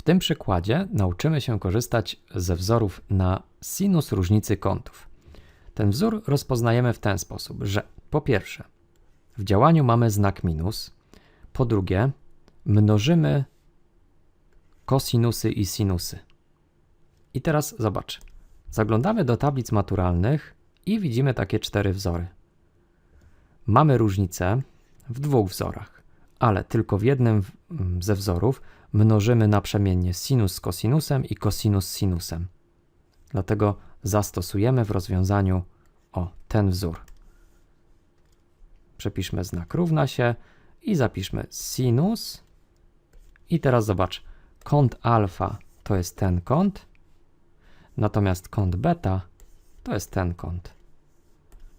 W tym przykładzie nauczymy się korzystać ze wzorów na sinus różnicy kątów. Ten wzór rozpoznajemy w ten sposób, że po pierwsze w działaniu mamy znak minus, po drugie mnożymy kosinusy i sinusy. I teraz zobacz. Zaglądamy do tablic maturalnych i widzimy takie cztery wzory. Mamy różnicę w dwóch wzorach, ale tylko w jednym mm, ze wzorów mnożymy naprzemiennie sinus z kosinusem i kosinus z sinusem. Dlatego zastosujemy w rozwiązaniu o ten wzór. Przepiszmy znak równa się i zapiszmy sinus. I teraz zobacz, kąt alfa to jest ten kąt, natomiast kąt beta to jest ten kąt.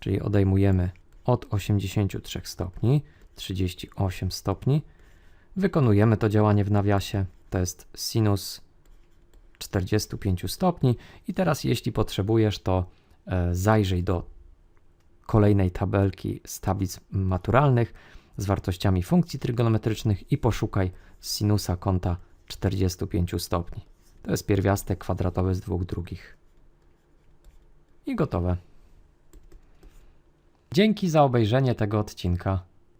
Czyli odejmujemy od 83 stopni 38 stopni. Wykonujemy to działanie w nawiasie. To jest sinus 45 stopni. I teraz, jeśli potrzebujesz, to e, zajrzyj do kolejnej tabelki z tablic maturalnych z wartościami funkcji trygonometrycznych i poszukaj sinusa kąta 45 stopni. To jest pierwiastek kwadratowy z dwóch drugich. I gotowe. Dzięki za obejrzenie tego odcinka.